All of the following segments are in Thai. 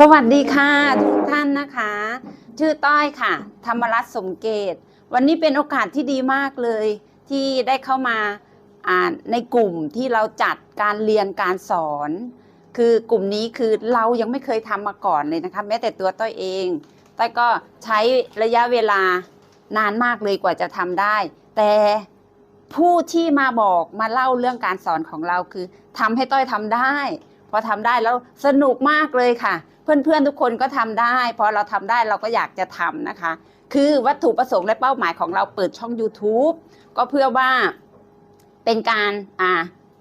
สวัสดีค่ะทุกท่านนะคะ ชื่อต้อยค่ะ ธรรมรัตน์สมเกต วันนี้เป็นโอกาสที่ดีมากเลย ที่ได้เข้ามาในกลุ่มที่เราจัดการเรียนการสอน คือกลุ่มนี้คือเรายังไม่เคยทำมาก่อนเลยนะคะแม้แต่ตัวต้อยเองต้อยก็ใช้ระยะเวลานานมากเลยกว่าจะทำได้ แต่ผู้ที่มาบอกมาเล่าเรื่องการสอนของเราคือทำให้ต้อยทำได้พอทำได้แล้วสนุกมากเลยค่ะ เพื่อนๆทุกคนก็ทำได้พอเราทำได้เราก็อยากจะทำนะคะ คือวัตถุประสงค์และเป้าหมายของเราเปิดช่อง YouTube ก็เพื่อว่าเป็นการอ่า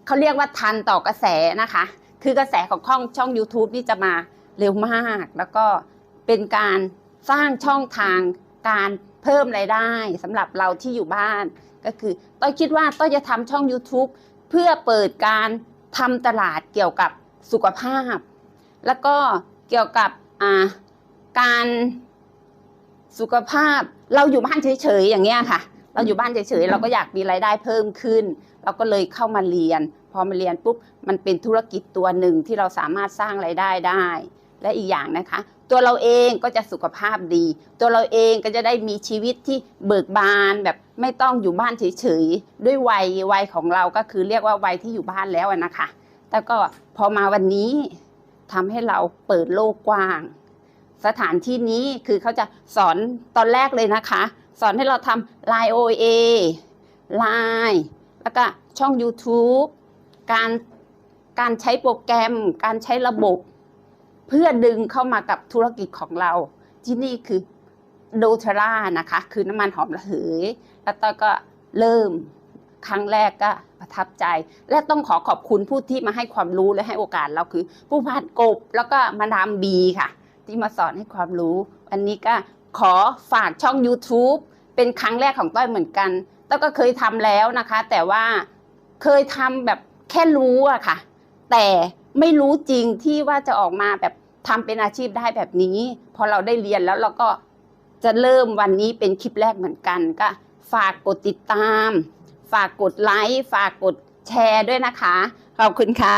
เขาเรียกว่าทันต่อกระแสนะคะ คือกระแสของช่องช่อง YouTube นี่จะมาเร็วมาก แล้วก็เป็นการสร้างช่องทางการเพิ่มรายได้สำหรับเราที่อยู่บ้าน ก็คือต้อยคิดว่าต้อยจะทำช่อง YouTube เพื่อเปิดการทำตลาดเกี่ยวกับสุขภาพ แล้วก็ เกี่ยวกับการสุขภาพเราอยู่บ้านเฉยๆอย่างเงี้ยค่ะ เราอยู่บ้านเฉยๆเราก็อยากมีรายได้เพิ่มขึ้น เราก็เลยเข้ามาเรียน พอมาเรียนปุ๊บมันเป็นธุรกิจตัวหนึ่งที่เราสามารถสร้างรายได้ได้ และอีกอย่างนะคะ ตัวเราเองก็จะสุขภาพดี ตัวเราเองก็จะได้มีชีวิตที่เบิกบานแบบไม่ต้องอยู่บ้านเฉยๆด้วยวัยวัยของเราก็คือเรียกว่าวัยที่อยู่บ้านแล้วนะคะแต่ก็พอมาวันนี้ ทำให้เราเปิดโลกกว้าง สถานที่นี้คือเขาจะสอนตอนแรกเลยนะคะ สอนให้เราทำ Line OA Line แล้วก็ช่อง YouTube การการใช้โปรแกรม การใช้ระบบ เพื่อดึงเข้ามากับธุรกิจของเรา ที่นี่คือโดเทรานะคะ คือน้ำมันหอมระเหย แล้วตอยก็เริ่ม ครั้งแรกก็ประทับใจ และต้องขอขอบคุณผู้ที่มาให้ความรู้และให้โอกาสเราคือ ผู้พันกบแล้วก็มาดามบีค่ะ ที่มาสอนให้ความรู้ อันนี้ก็ขอฝากช่อง YouTube เป็นครั้งแรกของต้อยเหมือนกันต้อยก็เคยทำแล้วนะคะ แต่ว่าเคยทำแบบแค่รู้อะค่ะ แต่ไม่รู้จริงที่ว่าจะออกมาแบบทำเป็นอาชีพได้แบบนี้พอเราได้เรียนแล้วเราก็จะเริ่มวันนี้เป็นคลิปแรกเหมือนกันก็ฝากกดติดตาม ฝากกดไลค์ ฝากกดแชร์ด้วยนะคะ ขอบคุณค่ะ